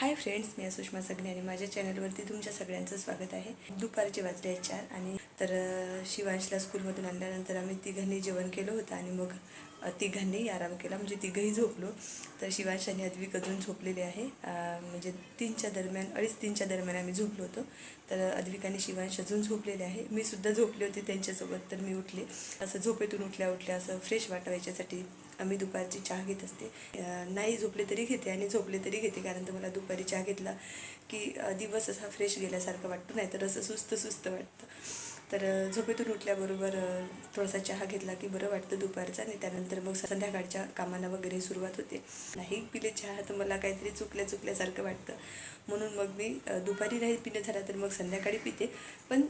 Hi friends मी सुषमा सगळे आणि माझ्या चॅनलवरती तुमच्या सगळ्यांचं स्वागत आहे. दुपारचे वाजले चार आणि तर शिवांशला स्कूलमधून आणल्यानंतर आम्ही तिघांनी जेवण केलं होतं आणि मग तिघांनीही आराम केला. म्हणजे तिघंही झोपलो. तर शिवांश आणि अद्विक अजून झोपलेले आहे. म्हणजे तीनच्या दरम्यान अडीच तीनच्या दरम्यान आम्ही झोपलो होतो. तर अद्विक आणि शिवांश अजून झोपलेले आहे. मी सुद्धा झोपले होते त्यांच्यासोबत तर मी उठले. असं झोपेतून उठल्या उठल्या असं फ्रेश वाटवायच्यासाठी आम्ही दुपारची चहा घेत असते. नाही झोपले तरी घेते आणि झोपले तरी घेते कारण तर मला दुपारी चहा घेतला की दिवस असा फ्रेश गेल्यासारखं वाटतो नाही तर असं सुस्त सुस्त वाटतं. तर झोपेतून उठल्याबरोबर थोडासा चहा घेतला की बरं वाटतं दुपारचा आणि त्यानंतर मग संध्याकाळच्या कामांना वगैरे सुरुवात होते. नाही पिले चहा तर मला काहीतरी चुकल्या चुकल्यासारखं वाटतं. म्हणून मग मी दुपारी नाही पिणं झाला तर मग संध्याकाळी पिते पण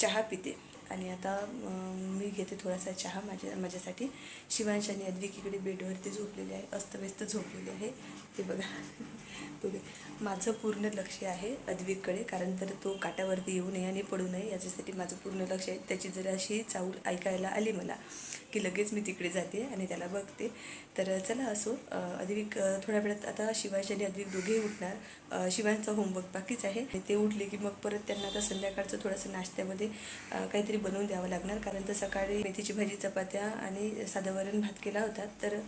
चहा पिते. आणि आता मी घेते थोडासा चहा माझ्या माझ्यासाठी. शिवांश आणि अद्विक इकडे बेडवरती झोपलेले आहे अस्तव्यस्त झोपलेले आहे. ते बघा. तो माझं पूर्ण लक्ष आहे अद्विककडे कारण तर तो काटावरती येऊ नये आणि पडू नये याच्यासाठी माझं पूर्ण लक्ष आहे. त्याची जर अशी चाऊल ऐकायला आली मला की लगेच मी तिकडे जाते आणि त्याला बघते. तर चला असो अद्विक थोड्या वेळात आता शिवांश आणि अद्विक दोघेही उठणार. शिवांचं शिवांचा होमवर्क बाकीच आहे. आणि ते उठले की मग परत त्यांना आता संध्याकाळचं थोडंसं नाश्त्यामध्ये काहीतरी बनवून द्यावं लागणार. कारण तर सकाळी मेथीची भाजी चपात्या आणि साधं वरण भात केला होता. तर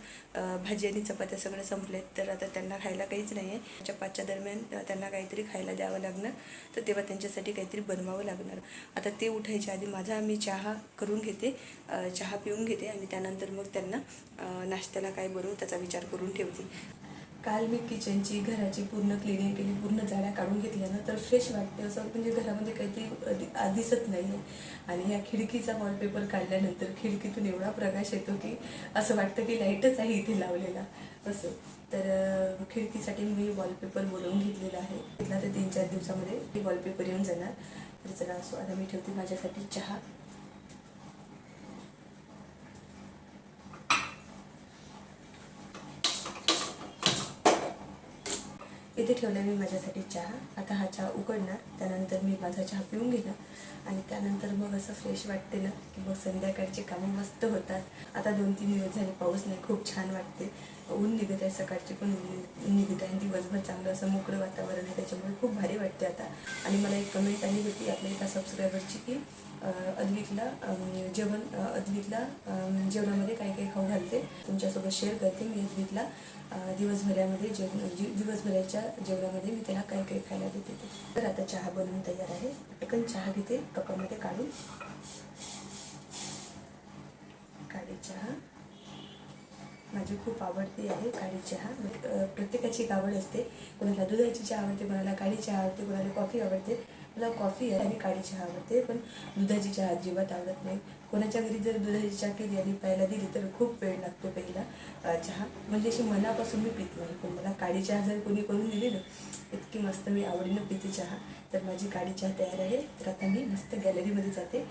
भाजी आणि चपात्या सगळं आहेत तर आता त्यांना खायला काहीच नाही आहे चपातच्या दरम्यान त्यांना काहीतरी खायला द्यावं लागणार. तर तेव्हा त्यांच्यासाठी काहीतरी बनवावं लागणार. आता ते उठायच्या आधी माझा मी चहा करून घेते चहा पिऊन घेते आणि त्यानंतर मग त्यांना नाश्त्याला काय बनवू त्याचा विचार करून ठेवते. काल मी किचनची घराची पूर्ण क्लिनिंग केली पूर्ण जाळ्या काढून घेतल्या ना तर फ्रेश वाटते असं म्हणजे घरामध्ये काहीतरी दिसत नाही आहे आणि ह्या खिडकीचा वॉलपेपर काढल्यानंतर खिडकीतून एवढा प्रकाश येतो की असं वाटतं की लाईटच आहे इथे लावलेला. असं. तर खिडकीसाठी मी वॉलपेपर बोलवून घेतलेला आहे. घेतला तर तीन चार दिवसामध्ये वॉलपेपर येऊन जाणार. तर चला असो आता मी ठेवते माझ्यासाठी चहा. इथे ठेवला मी माझ्यासाठी चहा. आता हा चहा उकडणार त्यानंतर मी माझा चहा पिऊन घेणार. आणि त्यानंतर मग असं फ्रेश वाटते ना की मग संध्याकाळची कामं मस्त होतात. आता दोन तीन दिवस झाले पाऊस नाही खूप छान वाटते. ऊन निघत आहे सकाळची पण ऊन निघत आहे. आणि दिवसभर चांगलं असं मोकळं वातावरण आहे त्याच्यामुळे खूप भारी वाटते आता. आणि मला एक कमेंट आली होती आपल्या एका सबस्क्रायबरची की अद्विकला जेवण अं, अद्विकला जेवणामध्ये काय काय खाऊ घालते तुमच्यासोबत शेअर करते मी अद्विकला दिवसभरामध्ये जेवण दिवसभराच्या जेवणामध्ये मी त्याला काय काय खायला देते तर आता चहा बनवून तयार आहे. पटकन चहा घेते कपामध्ये काढून. काळी चहा. माझी खूप आवडती आहे काळी चहा. म्हणजे, प्रत्येकाची एक आवड असते. कोणाला दुधाची चहा आवडते कोणाला काळी चहा आवडते कोणाला कॉफी आवडते. मला कॉफी आहे आणि काळी चहा आवडते पण दुधाची चहा अजिबात आवडत नाही. कोणाच्या घरी जर दुधाची चहा केली आणि प्यायला दिली तर खूप वेळ लागतो पहिला चहा. म्हणजे अशी मनापासून मी पित नाही. पण मला काळी चहा जर कोणी करून दिली ना इतकी मस्त मी आवडीनं पिते चहा. तर माझी काळी चहा तयार आहे. तर आता मी मस्त गॅलरीमध्ये जाते.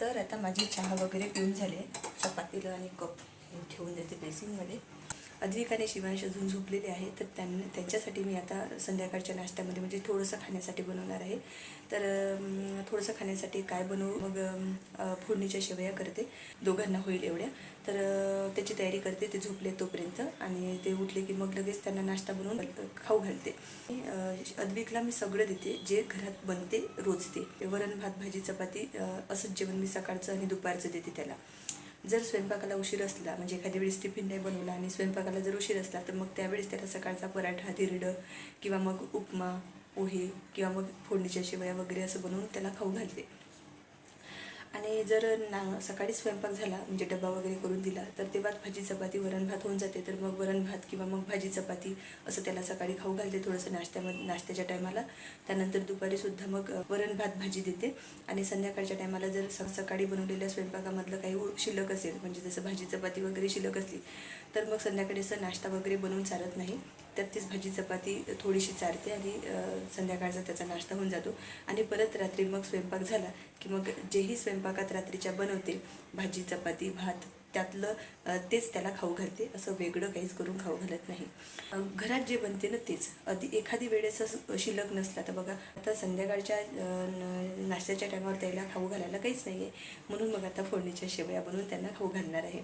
तर आता माझी चहा वगैरे पिऊन झाले चपातीला आणि कप ठेवून देते बेसिनमध्ये. अद्विक आणि शिवांश अजून झोपलेले आहे तर त्यांना त्यांच्यासाठी मी आता संध्याकाळच्या नाश्त्यामध्ये म्हणजे थोडंसं खाण्यासाठी बनवणार आहे. तर थोडंसं खाण्यासाठी काय बनवू? मग फोडणीच्या शेवया करते. दोघांना होईल एवढ्या. तर त्याची तयारी करते ते झोपले तोपर्यंत. आणि ते उठले की मग लगेच त्यांना नाश्ता बनवून खाऊ घालते. अद्विकला मी सगळं देते जे घरात बनते रोज ते. वरण भात भाजी चपाती असंच जेवण मी सकाळचं आणि दुपारचं देते त्याला. जर स्वयंपाकाला उशीर असला म्हणजे एखाद्या वेळेस टिफिन नाही बनवला आणि स्वयंपाकाला जर उशीर असला तर मग त्यावेळेस त्याला सकाळचा पराठा धिरडं किंवा मग उपमा पोहे किंवा मग फोडणीच्या शेवया वगैरे असं बनवून त्याला खाऊ घालते. आणि जर ना सकाळी स्वयंपाक झाला म्हणजे डबा वगैरे करून दिला तर तेव्हाच भाजी चपाती वरण भात होऊन जाते. तर मग वरण भात किंवा मग भाजी चपाती असं त्याला सकाळी खाऊ घालते थोडंसं नाश्त्यामध्ये नाश्त्याच्या टायमाला. त्यानंतर दुपारीसुद्धा मग वरण भात भाजी देते. आणि संध्याकाळच्या टायमाला जर स सकाळी बनवलेल्या स्वयंपाकामधलं काही शिल्लक असेल म्हणजे जसं भाजी चपाती वगैरे शिल्लक असली तर मग संध्याकाळी असं नाश्ता वगैरे बनवून चालत नाही. त्यात तीच भाजी चपाती थोडीशी चारते आणि संध्याकाळचा त्याचा नाश्ता होऊन जातो. आणि परत रात्री मग स्वयंपाक झाला की मग जेही स्वयंपाकात रात्रीच्या बनवते भाजी चपाती भात त्यातलं तेच त्याला खाऊ घालते. असं वेगळं काहीच करून खाऊ घालत नाही. घरात जे बनते ना तेच. आधी एखादी वेळेस शिल्लक नसला तर बघा आता संध्याकाळच्या न- नाश्त्याच्या टायमावर त्याला खाऊ घालायला काहीच नाही आहे म्हणून मग आता फोडणीच्या शेवया बनवून त्यांना खाऊ घालणार आहे.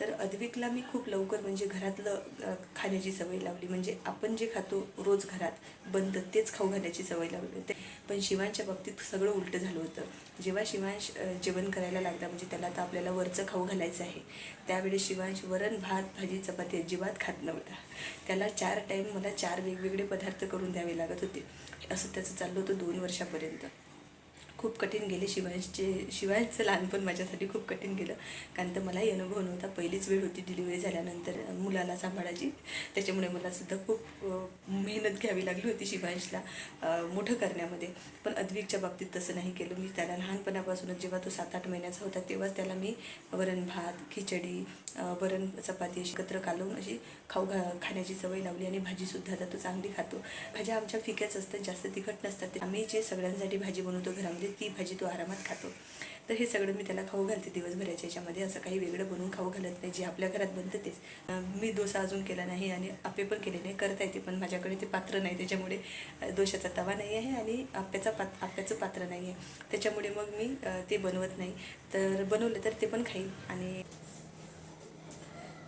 तर अद्विकला मी खूप लवकर म्हणजे घरातलं खाण्याची सवय लावली. म्हणजे आपण जे खातो रोज घरात बनतं तेच खाऊ घालण्याची सवय लावली होती. पण शिवांच्या बाबतीत सगळं उलटं झालं होतं. जेव्हा शिवांश जेवण करायला लागला म्हणजे त्याला आता आपल्याला वरचं खाऊ घालायचं आहे. त्यावेळेस शिवांश वरण भात भाजी चपाती अजिबात खात नव्हता. त्याला चार टाईम मला चार वेगवेगळे पदार्थ करून द्यावे लागत होते. असं त्याचं चाललं होतं दोन वर्षापर्यंत. खूप कठीण गेले शिवांशचे शिवांशचं लहानपण माझ्यासाठी खूप कठीण गेलं. कारण तर मलाही अनुभव नव्हता. पहिलीच वेळ होती डिलिव्हरी झाल्यानंतर मुलाला सांभाळायची. त्याच्यामुळे मला सुद्धा खूप मेहनत घ्यावी लागली होती शिवांशला मोठं करण्यामध्ये. पण अद्विकच्या बाबतीत तसं नाही केलं. मी त्याला लहानपणापासूनच जेव्हा तो सात आठ महिन्याचा होता तेव्हाच त्याला मी वरण भात खिचडी वरण चपाती अशी एकत्र कालवून अशी खाऊ घा खाण्याची सवय लावली आणि भाजीसुद्धा आता तो चांगली खातो. भाज्या आमच्या फिक्याच असतात जास्त तिखट नसतात. आम्ही जे सगळ्यांसाठी भाजी बनवतो घरामध्ये म्हणजे ती भाजी तो आरामात खातो. तर हे सगळं मी त्याला खाऊ घालते दिवसभराच्या याच्यामध्ये. असं काही वेगळं बनवून खाऊ घालत नाही. जे आपल्या घरात बनतं तेच. मी डोसा अजून केला नाही आणि आप्पे पण केले नाही. करता येते पण माझ्याकडे ते पात्र नाही. त्याच्यामुळे दोशाचा तवा नाही आहे आणि आप्याचा पात आप्याचं पात्र नाही आहे. त्याच्यामुळे मग मी ते बनवत नाही. तर बनवलं तर ते पण खाईन आणि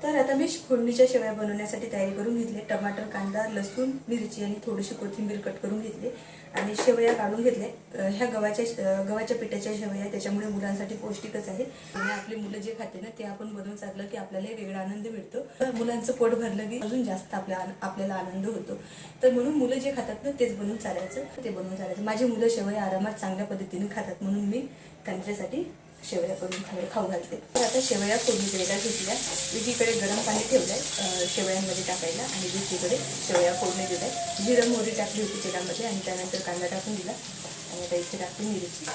तर आता मी फोडणीच्या शेवया बनवण्यासाठी तयारी करून घेतली. टमाटर कांदा लसूण मिरची आणि थोडीशी कोथिंबीर कट करून घेतली. आणि शेवया काढून घेतले. ह्या गव्हाच्या गव्हाच्या पिठाच्या शेवया त्याच्यामुळे मुलांसाठी पौष्टिकच आहे. आणि आपली मुलं जे खाते ना ते आपण बनवून चाललं की आपल्याला एक वेगळा आनंद मिळतो. मुलांचं पोट भरलं की अजून जास्त आपल्या आपल्याला आनंद होतो. तर म्हणून मुलं जे खातात ना तेच बनवून चालायचं. ते बनवून चालायचं. माझी मुलं शेवया आरामात चांगल्या पद्धतीने खातात म्हणून मी त्यांच्यासाठी शेवया करून खाऊ खाऊ घालते. तर आता शेवया फोडणी द्यायला घेतल्या. एकीकडे गरम पाणी ठेवलंय आहे शेवयांमध्ये टाकायला आणि दुसरीकडे शेवया फोडणी दिलाय. जिरं मोहरी टाकली होती तेलामध्ये आणि त्यानंतर कांदा टाकून दिला. आणि आता इथे टाकते मिरची.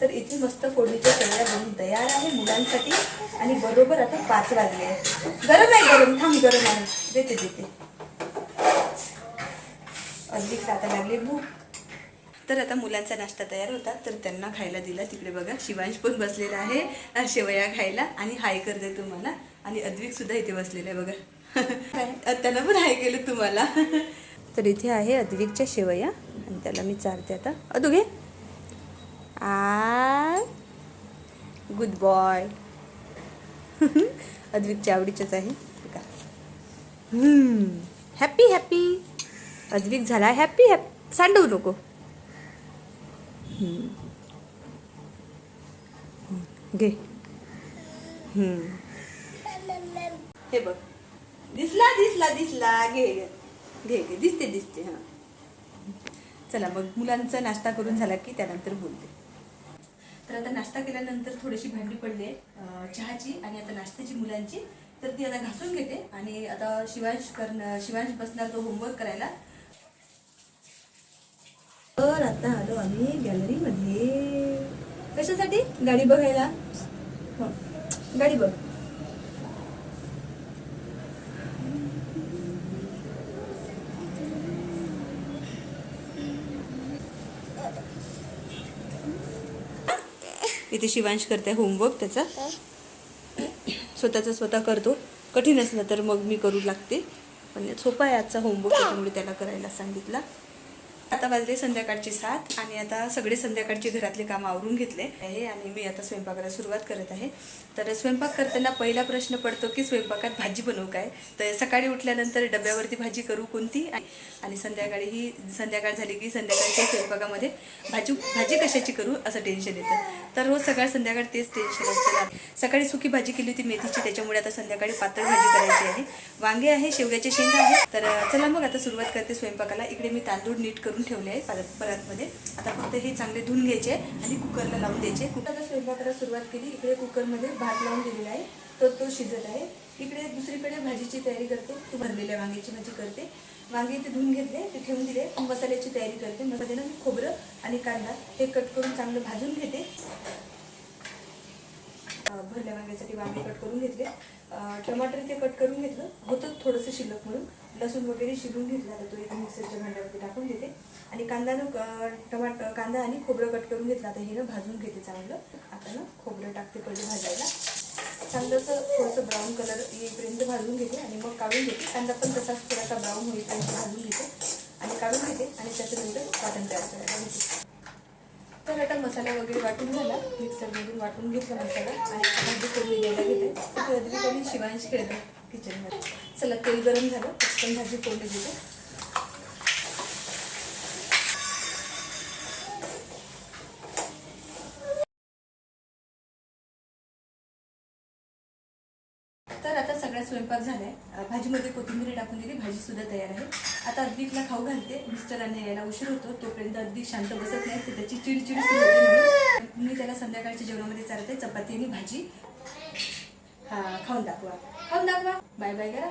तर इथे मस्त फोडणीच्या शेवया बनून तयार आहे मुलांसाठी आणि बरोबर आता पाच वाजले आहे गरम आहे गरम. थांब गरम आहे. देते देते. अगदी खाता लागली भूक. तर आता मुलांचा नाश्ता तयार होता तर त्यांना खायला दिला. तिकडे बघा शिवांश पण बसलेला आहे शेवया खायला आणि हाय करते तुम्हाला. आणि अद्विक सुद्धा इथे बसलेला आहे बघा. त्याला पण हाय केलं तुम्हाला. तर इथे आहे अद्विकच्या शेवया आणि त्याला मी चारते आता. अदू घे आ गुड बॉय अद्विकच्या आवडीच्याच आहे. बघा. हॅपी हॅपी अद्विक झाला. हॅपी हॅप सांडवू नको. घे. हे बघ. दिसला दिसला दिसला. घे घे घे. घे दिसते दिसते हां. चला मग मुलांचा नाश्ता करून झाला की त्यानंतर बोलते. तर आता नाश्ता केल्यानंतर थोडीशी भांडी पडली आहे चहाची आणि आता नाश्त्याची मुलांची. तर ती आता घासून घेते आणि आता शिवांश करणं शिवांश बसणार तो होमवर्क करायला. तर आता आलो आम्ही गॅलरीमध्ये कशासाठी? गाडी बघायला. हो. गाडी बघ. इथे शिवांश करते होमवर्क त्याचा. स्वतःचा स्वतः करतो. कठीण असलं तर मग मी करू लागते. पण सोपा आहे आजचा होमवर्क त्याच्यामुळे त्याला करायला सांगितला. आता वाजले संध्याकाळचे सात आणि आता सगळे संध्याकाळचे घरातले काम आवरून घेतले आहे आणि मी आता स्वयंपाकाला सुरुवात करत आहे. तर स्वयंपाक करताना पहिला प्रश्न पडतो की स्वयंपाकात भाजी बनवू काय? तर सकाळी उठल्यानंतर डब्यावरती भाजी करू कोणती? आणि संध्याकाळी ही संध्याकाळ झाली की संध्याकाळच्या स्वयंपाकामध्ये भाजी भाजी कशाची करू असं टेन्शन येतं. तर रोज सकाळ संध्याकाळ तेच टेन्शन असतं. सकाळी सुकी भाजी केली होती मेथीची त्याच्यामुळे आता संध्याकाळी पातळ भाजी करायची आहे. वांगे आहे शेवग्याचे शेंगा आहे तर चला मग आता सुरुवात करते स्वयंपाकाला. इकडे मी तांदूळ नीट करून ठेवले आहे परत परतमध्ये. आता फक्त हे चांगले धुवून घ्यायचे आणि कुकरला लावून द्यायचे. कुकरला स्वयंपाकाला सुरुवात केली. इकडे कुकरमध्ये भात लावून दिलेला आहे. तर तो शिजत आहे. इकडे दुसरीकडे भाजीची तयारी करते. तू भरलेल्या वांग्याची भाजी करते. वांगे इथे धुवून घेतले. ते ठेवून दिले. मसाल्याची तयारी करते. मसाल्यानं मी खोबरं आणि कांदा हे कट करून चांगलं भाजून घेते. भरल्या वांग्यासाठी वांगे कट करून घेतले. टमाटर ते कट करून घेतलं. होतं थोडंसं शिल्लक म्हणून. लसूण वगैरे शिजून घेतला जातो तो एका मिक्सरच्या भांड्यावरती टाकून देते आणि कांदानं टमाट कांदा आणि खोबरं कट करून घेतला तर हे ना भाजून घेते चांगलं. आता ना खोबरं टाकते पहिले भाजायला. चांगलं असं थोडंसं ब्राऊन कलर येईपर्यंत भाजून घेते आणि मग काढून घेते. कांदा पण तसाच थोडासा ब्राऊन होईपर्यंत भाजून घेते. आणि काढून घेते आणि त्याच्यानंतर वाटण तयार करायला घेते तर आता मसाला वगैरे वाटून झाला. मिक्सरमधून वाटून घेतला मसाला आणि आता भाजी द्यायला घेते. कधी कधी शिवांश खेळते किचनमध्ये चला तेल गरम झालं. पण भाजी फोडली देते. तर आता सगळा स्वयंपाक झालाय. भाजीमध्ये कोथिंबीर टाकून दिली भाजी सुद्धा तयार आहे. आता अद्विकला खाऊ घालते. मिस्टरांना यायला उशीर होतो तोपर्यंत अद्विक शांत बसत नाही तर त्याची चिडचिड सुरू होते मी त्याला संध्याकाळच्या जेवणामध्ये चालते चपाती आणि भाजी. हा खाऊन दाखवा. खाऊन दाखवा. बाय बाय करा.